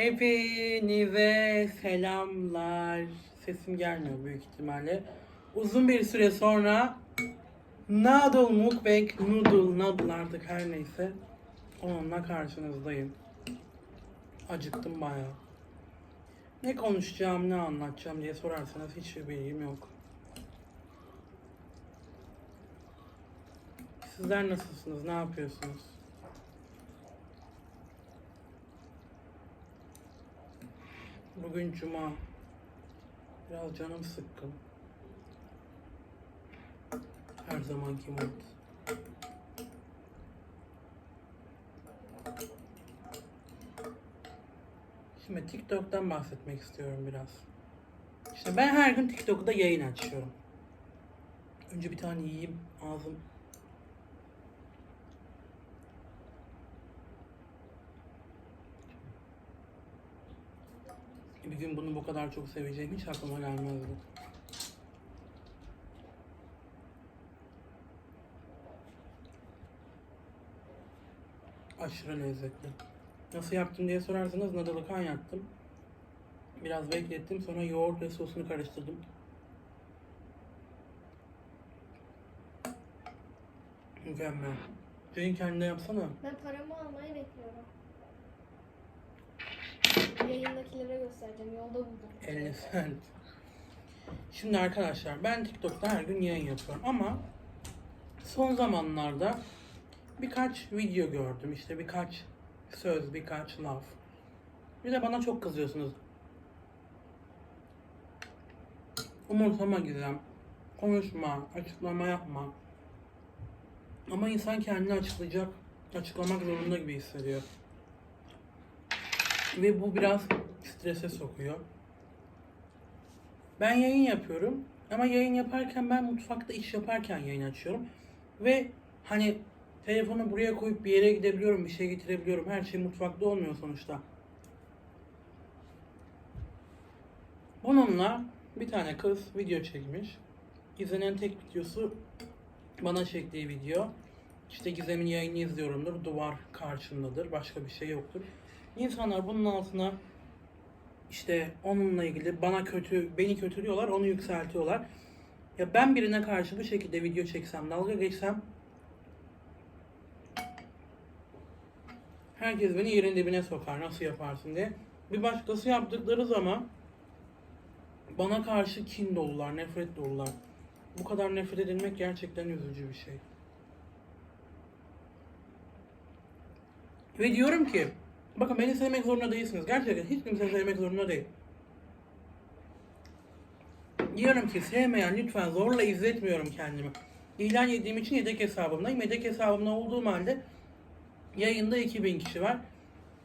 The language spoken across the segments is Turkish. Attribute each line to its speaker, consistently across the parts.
Speaker 1: Hepinize selamlar. Sesim gelmiyor büyük ihtimalle. Uzun bir süre sonra Noodle Mukbang, Noodle, Noodle artık her neyse. Onunla karşınızdayım. Acıktım bayağı. Ne konuşacağım, ne anlatacağım diye sorarsanız hiçbir bilgim yok. Sizler nasılsınız, ne yapıyorsunuz? Bugün cuma. Biraz canım sıkkın. Her zamanki mod. Şimdi TikTok'tan bahsetmek istiyorum biraz. İşte ben her gün TikTok'ta yayın açıyorum. Önce bir tane yiyeyim. Ağzım Gün bunu bu kadar çok seveceğim hiç aklıma gelmezdi. Aşırı lezzetli. Nasıl yaptım diye sorarsanız nadalı kaynattım. Biraz beklettim sonra yoğurt ve sosunu karıştırdım. Mükemmel. Senin kendine yapsana.
Speaker 2: Ben paramı almayı bekliyorum. Yayındakilere göstereceğim. Yolda buldum.
Speaker 1: 50 cent. Şimdi arkadaşlar ben TikTok'ta her gün yayın yapıyorum ama son zamanlarda birkaç video gördüm. İşte birkaç söz, birkaç laf. Bir de bana çok kızıyorsunuz. Umursama Gizem. Konuşma, açıklama yapma. Ama insan kendini açıklayacak, açıklamak zorunda gibi hissediyor. Ve bu biraz strese sokuyor. Ben yayın yapıyorum ama yayın yaparken ben mutfakta iş yaparken yayın açıyorum. Ve hani telefonu buraya koyup bir yere gidebiliyorum, bir şey getirebiliyorum. Her şey mutfakta olmuyor sonuçta. Bununla bir tane kız video çekmiş. İzlenen tek videosu bana çektiği video. İşte Gizem'in yayını izliyorumdur. Duvar karşımdadır. Başka bir şey yoktur. İnsanlar bunun altına işte onunla ilgili bana kötü, beni kötülüyorlar, onu yükseltiyorlar. Ya ben birine karşı bu şekilde video çeksem, dalga geçsem herkes beni yerin dibine sokar nasıl yaparsın diye. Bir başkası yaptıkları zaman bana karşı kin dolular, nefret dolular. Bu kadar nefret edilmek gerçekten üzücü bir şey. Ve diyorum ki, bakın beni sevmek zorunda değilsiniz. Gerçekten hiç kimse sevmek zorunda değil. Diyorum ki sevmeyen lütfen zorla izletmiyorum kendimi. İlan yediğim için yedek hesabımdayım. Yedek hesabımda olduğum halde yayında 2000 kişi var.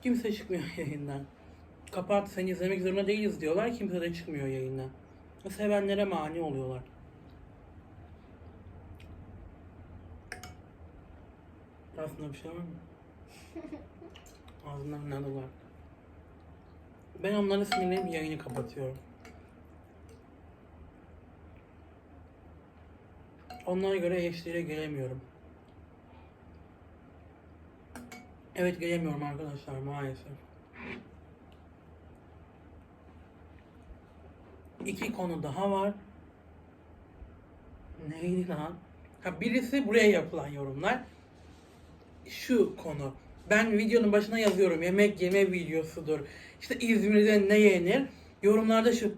Speaker 1: Kimse çıkmıyor yayından. Kapat seni izlemek zorunda değiliz diyorlar. Kimse de çıkmıyor yayından. Sevenlere mani oluyorlar. Aslında bir şey var mı? Ağzından ne var? Ben onları sinirlenip yayını kapatıyorum. Onlara göre eşliğe gelemiyorum. Evet gelemiyorum arkadaşlar maalesef. İki konu daha var. Neydi lan? Ha, birisi buraya yapılan yorumlar. Şu konu. Ben videonun başına yazıyorum. Yemek yeme videosudur. İşte İzmir'de ne yenir? Yorumlarda şu.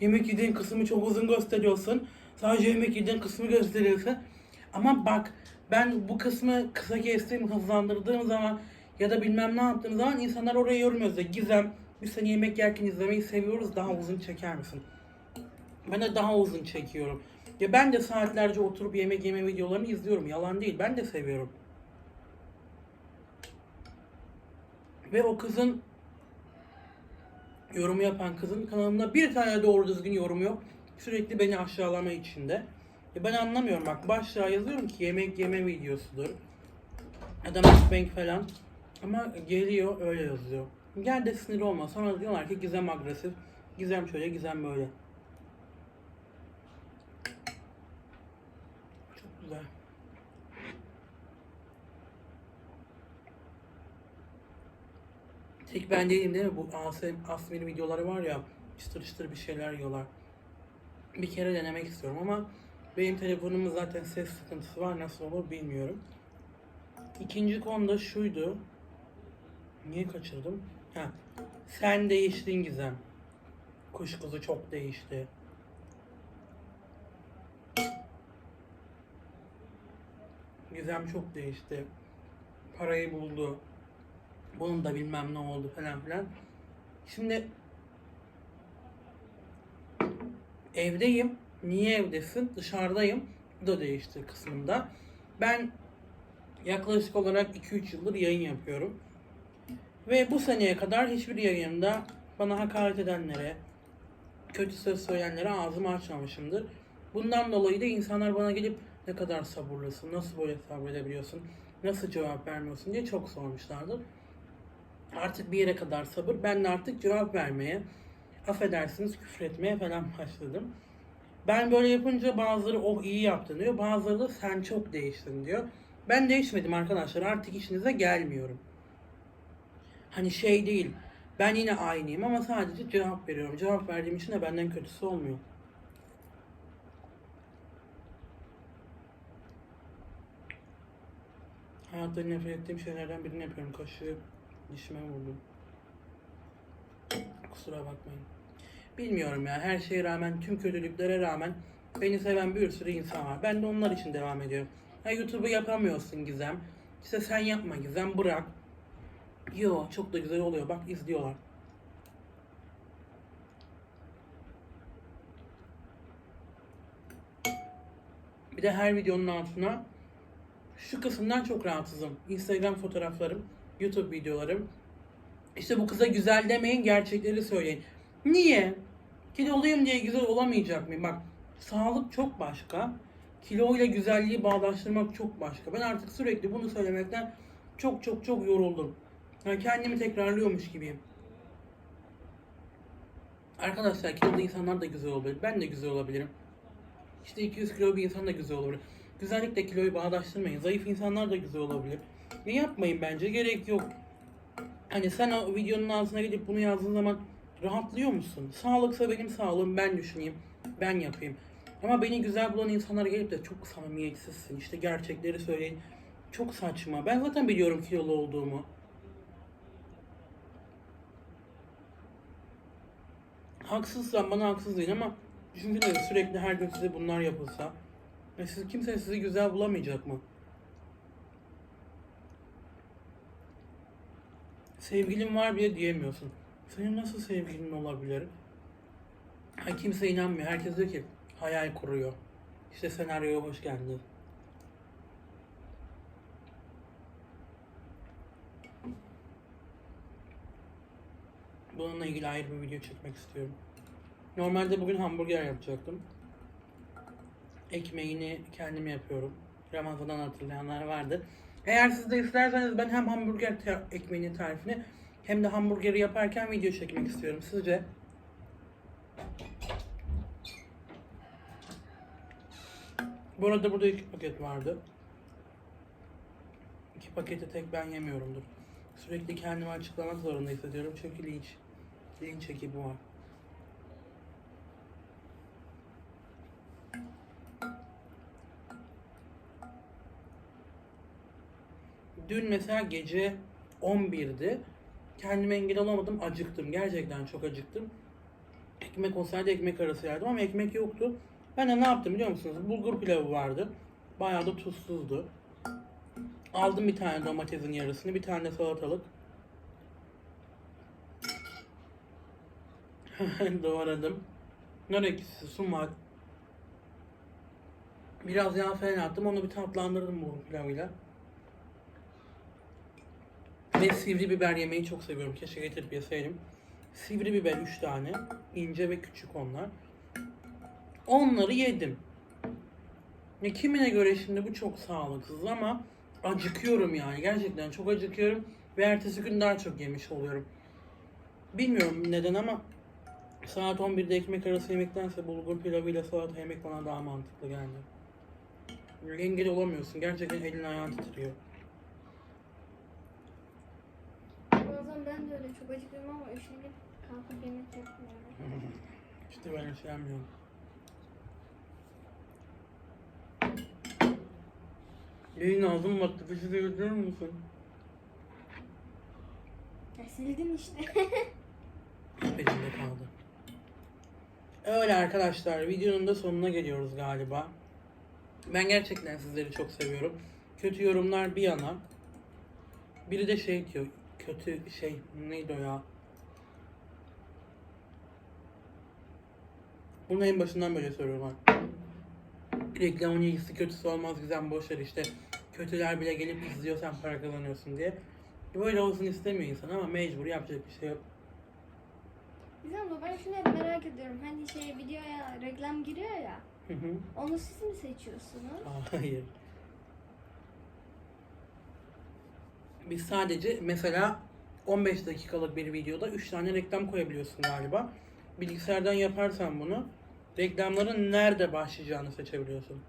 Speaker 1: Yemek yediğin kısmı çok uzun gösteriyorsun. Sadece yemek yediğin kısmı gösteriyorsun. Ama bak ben bu kısmı kısa kestiğim, hızlandırdığım zaman ya da bilmem ne yaptığım zaman insanlar oraya yorum yazıyor. Gizem biz seni yemek yerken izlemeyi seviyoruz. Daha uzun çeker misin? Ben de daha uzun çekiyorum. Ya ben de saatlerce oturup yemek yeme videolarını izliyorum. Yalan değil. Ben de seviyorum. Ve o kızın yorumu yapan kızın kanalında bir tane doğru düzgün yorum yok. Sürekli beni aşağılama içinde. Ya ben anlamıyorum bak başlığa yazıyorum ki yemek yeme videosudur. Ya da mukbang falan. Ama geliyor öyle yazıyor. Gel de sinir olma. Sonra diyorlar ki Gizem agresif. Gizem şöyle, Gizem böyle. Çok güzel. Tek ben değilim değil mi? Bu Asmin'in videoları var ya çıtır çıtır bir şeyler yiyorlar. Bir kere denemek istiyorum ama benim telefonumun zaten ses sıkıntısı var. Nasıl olur bilmiyorum. İkinci konu da şuydu. Niye kaçırdım? Ha. Sen değiştin Gizem. Kuşkuzu çok değişti. Gizem çok değişti. Parayı buldu. Bunun da bilmem ne oldu falan filan. Şimdi evdeyim. Niye evdesin? Dışarıdayım. Bu da değişti kısmında. Ben yaklaşık olarak 2-3 yıldır yayın yapıyorum. Ve bu seneye kadar hiçbir yayında bana hakaret edenlere, kötü söz söyleyenlere ağzımı açmamışımdır. Bundan dolayı da insanlar bana gelip ne kadar sabırlısın, nasıl böyle sabredebiliyorsun, nasıl cevap vermiyorsun diye çok sormuşlardır. Artık bir yere kadar sabır, ben de artık cevap vermeye, affedersiniz küfretmeye falan başladım. Ben böyle yapınca bazıları oh iyi yaptın diyor, bazıları da sen çok değiştin diyor. Ben değişmedim arkadaşlar, artık işinize gelmiyorum. Hani şey değil, ben yine aynıyım ama sadece cevap veriyorum. Cevap verdiğim için de benden kötüsü olmuyor. Hayatta nefret ettiğim şeylerden birini yapıyorum. Kaşığı dişime vurdum. Kusura bakmayın. Bilmiyorum ya. Her şeye rağmen, tüm kötülüklere rağmen beni seven bir sürü insan var. Ben de onlar için devam ediyorum. Ha YouTube'u yapamıyorsun Gizem. İşte sen yapma Gizem bırak. Yo çok da güzel oluyor. Bak izliyorlar. Bir de her videonun altına şu kısımdan çok rahatsızım. Instagram fotoğraflarım, YouTube videolarım. İşte bu kıza güzel demeyin, gerçekleri söyleyin. Niye? Kiloluyum diye güzel olamayacak mıyım? Bak, sağlık çok başka. Kilo ile güzelliği bağdaştırmak çok başka. Ben artık sürekli bunu söylemekten çok çok çok yoruldum. Yani kendimi tekrarlıyormuş gibiyim. Arkadaşlar kilolu insanlar da güzel olabilir. Ben de güzel olabilirim. İşte 200 kilo bir insan da güzel olabilir. Güzellikle kiloyu bağdaştırmayın. Zayıf insanlar da güzel olabilir. Ne yapmayın bence gerek yok. Hani sen o videonun altına gidip bunu yazdığın zaman rahatlıyor musun? Sağlıksa benim sağlığım ben düşüneyim. Ben yapayım. Ama beni güzel bulan insanlar gelip de çok samimiyetsizsin. işte gerçekleri söyleyin. Çok saçma. Ben zaten biliyorum kilolu olduğumu. Haksızsan bana haksız değil ama düşünsene sürekli her gün size bunlar yapılsa. E siz, kimse sizi güzel bulamayacak mı? Sevgilin var bile diyemiyorsun. Senin nasıl sevgilin olabilir? Ha, kimse inanmıyor. Herkes diyor ki hayal kuruyor. İşte senaryoya hoş geldin. Bununla ilgili ayrı bir video çekmek istiyorum. Normalde bugün hamburger yapacaktım. Ekmeğini kendim yapıyorum. Ramazan'dan hatırlayanlar vardı. Eğer siz de isterseniz ben hem hamburger ta- ekmeğinin tarifini hem de hamburgeri yaparken video çekmek istiyorum. Sizce? Bu arada burada iki paket vardı. İki paketi tek ben yemiyorumdur. Sürekli kendimi açıklamak zorunda hissediyorum çünkü linç. Linç ekibi var. Dün mesela gece 11'di. Kendime engel olamadım. Acıktım. Gerçekten çok acıktım. Ekmek olsaydı ekmek arası yerdim ama ekmek yoktu. Ben de ne yaptım biliyor musunuz? Bulgur pilavı vardı. Bayağı da tuzsuzdu. Aldım bir tane domatesin yarısını, bir tane salatalık. Doğradım. Nar ekşisi, sumak. Biraz yağ falan attım. Onu bir tatlandırdım bu pilavıyla. Ve sivri biber yemeyi çok seviyorum. Keşke getirip yeseydim. Sivri biber 3 tane. ince ve küçük onlar. Onları yedim. Ya kimine göre şimdi bu çok sağlıksız ama acıkıyorum yani. Gerçekten çok acıkıyorum. Ve ertesi gün daha çok yemiş oluyorum. Bilmiyorum neden ama saat 11'de ekmek arası yemektense bulgur pilavıyla salata yemek bana daha mantıklı geldi. Engel olamıyorsun. Gerçekten elin ayağın titriyor.
Speaker 2: Ramazan Bazen ben de öyle çok acıkıyorum ama üşenip kalkıp yemek yapmıyorum.
Speaker 1: İşte ben üşenmiyorum. Yayın ağzım battı. Peşi de götürür müsün?
Speaker 2: Ya sildin işte.
Speaker 1: Peşinde kaldı. Öyle arkadaşlar. Videonun da sonuna geliyoruz galiba. Ben gerçekten sizleri çok seviyorum. Kötü yorumlar bir yana. Biri de şey diyor. Kötü şey neydi o ya? Bunu en başından böyle söylüyorum ben. Reklamın iyisi kötüsü olmaz güzel boş ver işte. Kötüler bile gelip izliyor sen para kazanıyorsun diye. Böyle olsun istemiyor insan ama mecbur yapacak bir şey yok.
Speaker 2: Güzel ama ben şunu hep merak ediyorum. Hani şey videoya reklam giriyor ya.
Speaker 1: Hı hı.
Speaker 2: Onu siz mi seçiyorsunuz?
Speaker 1: Hayır. Biz sadece mesela 15 dakikalık bir videoda 3 tane reklam koyabiliyorsun galiba. Bilgisayardan yaparsan bunu reklamların nerede başlayacağını seçebiliyorsun.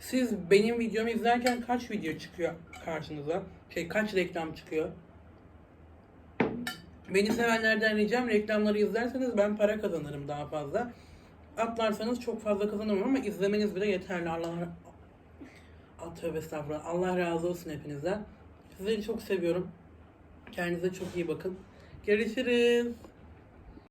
Speaker 1: Siz benim videomu izlerken kaç video çıkıyor karşınıza? Şey kaç reklam çıkıyor? Beni sevenlerden ricam reklamları izlerseniz ben para kazanırım daha fazla. Atlarsanız çok fazla kazanırım ama izlemeniz bile yeterli. Allah Ah, tövbe estağfurullah. Allah razı olsun hepinizden. Sizleri çok seviyorum. Kendinize çok iyi bakın. Görüşürüz.